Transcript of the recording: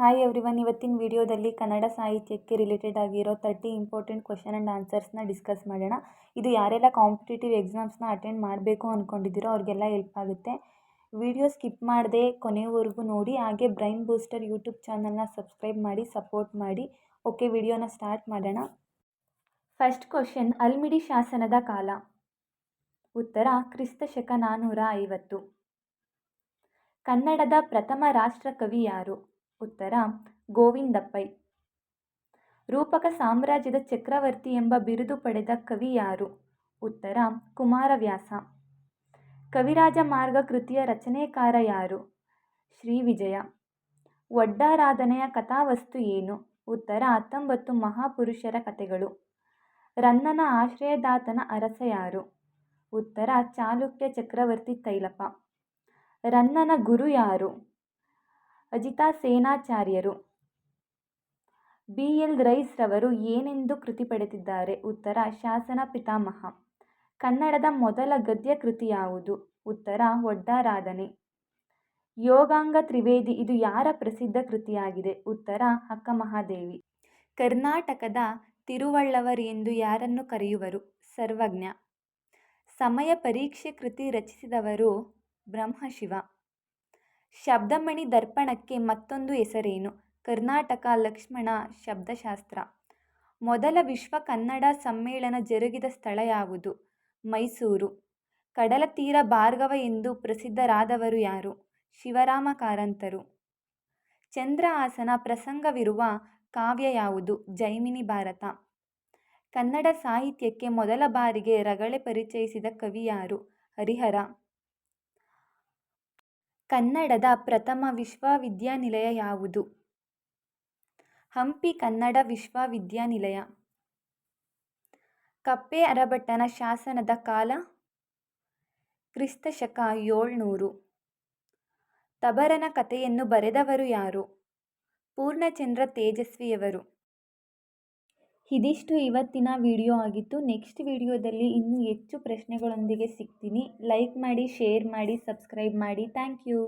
Hi everyone ಇವತ್ತಿನ ವಿಡಿಯೋದಲ್ಲಿ ಕನ್ನಡ ಸಾಹಿತ್ಯಕ್ಕೆ ರಿಲೇಟೆಡ್ ಆಗಿರೋ ತರ್ಟಿ ಇಂಪಾರ್ಟೆಂಟ್ ಕ್ವಶನ್ ಆ್ಯಂಡ್ ಆನ್ಸರ್ಸ್ನ ಡಿಸ್ಕಸ್ ಮಾಡೋಣ. ಇದು ಯಾರೆಲ್ಲ ಕಾಂಪಿಟೇಟಿವ್ ಎಕ್ಸಾಮ್ಸ್ನ ಅಟೆಂಡ್ ಮಾಡಬೇಕು ಅಂದ್ಕೊಂಡಿದ್ದೀರೋ ಅವ್ರಿಗೆಲ್ಲ ಹೆಲ್ಪ್ ಆಗುತ್ತೆ. ವಿಡಿಯೋ ಸ್ಕಿಪ್ ಮಾಡದೆ ಕೊನೆವರೆಗೂ ನೋಡಿ, ಹಾಗೆ ಬ್ರೈನ್ ಬೂಸ್ಟರ್ ಯೂಟ್ಯೂಬ್ ಚಾನಲ್ನ ಸಬ್ಸ್ಕ್ರೈಬ್ ಮಾಡಿ ಸಪೋರ್ಟ್ ಮಾಡಿ. ಓಕೆ ವಿಡಿಯೋನ ಸ್ಟಾರ್ಟ್ ಮಾಡೋಣ. ಫಸ್ಟ್ ಕ್ವಶನ್ ಅಲ್ಮಿಡಿ ಶಾಸನದ ಕಾಲ. ಉತ್ತರ, ಕ್ರಿಸ್ತ ಶಕ ನಾನ್ನೂರ ಐವತ್ತು. ಕನ್ನಡದ ಪ್ರಥಮ ರಾಷ್ಟ್ರಕವಿ ಯಾರು? ಉತ್ತರ, ಗೋವಿಂದಪ್ಪೈ. ರೂಪಕ ಸಾಮ್ರಾಜ್ಯದ ಚಕ್ರವರ್ತಿ ಎಂಬ ಬಿರುದು ಪಡೆದ ಕವಿ ಯಾರು? ಉತ್ತರ, ಕುಮಾರವ್ಯಾಸ. ಕವಿರಾಜ ಮಾರ್ಗ ಕೃತಿಯ ರಚನೆಕಾರ ಯಾರು? ಶ್ರೀ ವಿಜಯ. ಒಡ್ಡಾರಾಧನೆಯ ಕಥಾವಸ್ತು ಏನು? ಉತ್ತರ, ಹತ್ತೊಂಬತ್ತು ಮಹಾಪುರುಷರ ಕಥೆಗಳು. ರನ್ನನ ಆಶ್ರಯದಾತನ ಅರಸ ಯಾರು? ಉತ್ತರ, ಚಾಲುಕ್ಯ ಚಕ್ರವರ್ತಿ ತೈಲಪ ರನ್ನನ ಗುರು ಯಾರು? ಅಜಿತಾ ಸೇನಾಚಾರ್ಯರು. ಬಿ. ಎಲ್. ರೈಸ್ ರವರು ಏನೆಂದು ಕೃತಿ ಪಡೆದಿದ್ದಾರೆ ಉತ್ತರ, ಶಾಸನ ಪಿತಾಮಹ. ಕನ್ನಡದ ಮೊದಲ ಗದ್ಯ ಕೃತಿ ಯಾವುದು? ಉತ್ತರ ಒಡ್ಡಾರಾಧನೆ ಯೋಗಾಂಗ ತ್ರಿವೇದಿ, ಇದು ಯಾರ ಪ್ರಸಿದ್ಧ ಕೃತಿಯಾಗಿದೆ? ಉತ್ತರ ಅಕ್ಕಮಹಾದೇವಿ ಕರ್ನಾಟಕದ ತಿರುವಳ್ಳವರ್ ಎಂದು ಯಾರನ್ನು ಕರೆಯುವರು? ಸರ್ವಜ್ಞ. ಸಮಯ ಪರೀಕ್ಷೆ ಕೃತಿ ರಚಿಸಿದವರು ಬ್ರಹ್ಮಶಿವ. ಶಬ್ದಮಣಿ ದರ್ಪಣಕ್ಕೆ ಮತ್ತೊಂದು ಹೆಸರೇನು? ಕರ್ನಾಟಕ ಲಕ್ಷ್ಮಣ ಶಬ್ದಶಾಸ್ತ್ರ. ಮೊದಲ ವಿಶ್ವ ಕನ್ನಡ ಸಮ್ಮೇಳನ ಜರುಗಿದ ಸ್ಥಳ ಯಾವುದು? ಮೈಸೂರು. ಕಡಲತೀರ ಭಾರ್ಗವ ಎಂದು ಪ್ರಸಿದ್ಧರಾದವರು ಯಾರು? ಶಿವರಾಮ ಕಾರಂತರು. ಚಂದ್ರಹಾಸನ ಪ್ರಸಂಗವಿರುವ ಕಾವ್ಯ ಯಾವುದು? ಜೈಮಿನಿ ಭಾರತ. ಕನ್ನಡ ಸಾಹಿತ್ಯಕ್ಕೆ ಮೊದಲ ಬಾರಿಗೆ ರಗಳೆ ಪರಿಚಯಿಸಿದ ಕವಿ ಯಾರು? ಹರಿಹರ. ಕನ್ನಡದ ಪ್ರಥಮ ವಿಶ್ವವಿದ್ಯಾನಿಲಯ ಯಾವುದು? ಹಂಪಿ ಕನ್ನಡ ವಿಶ್ವವಿದ್ಯಾನಿಲಯ. ಕಪ್ಪೆ ಅರಭಟ್ಟನ ಶಾಸನದ ಕಾಲ? ಕ್ರಿಸ್ತ ಶಕ ಏಳ್ನೂರು. ತಬರನ ಕಥೆಯನ್ನು ಬರೆದವರು ಯಾರು? ಪೂರ್ಣಚಂದ್ರ ತೇಜಸ್ವಿಯವರು. ಇದಿಷ್ಟು ಇವತ್ತಿನ ವಿಡಿಯೋ ಆಗಿತ್ತು. ನೆಕ್ಸ್ಟ್ ವಿಡಿಯೋದಲ್ಲಿ ಇನ್ನೂ ಹೆಚ್ಚು ಪ್ರಶ್ನೆಗಳೊಂದಿಗೆ ಸಿಗ್ತೀನಿ. ಲೈಕ್ ಮಾಡಿ, ಶೇರ್ ಮಾಡಿ, ಸಬ್ಸ್ಕ್ರೈಬ್ ಮಾಡಿ. Thank you.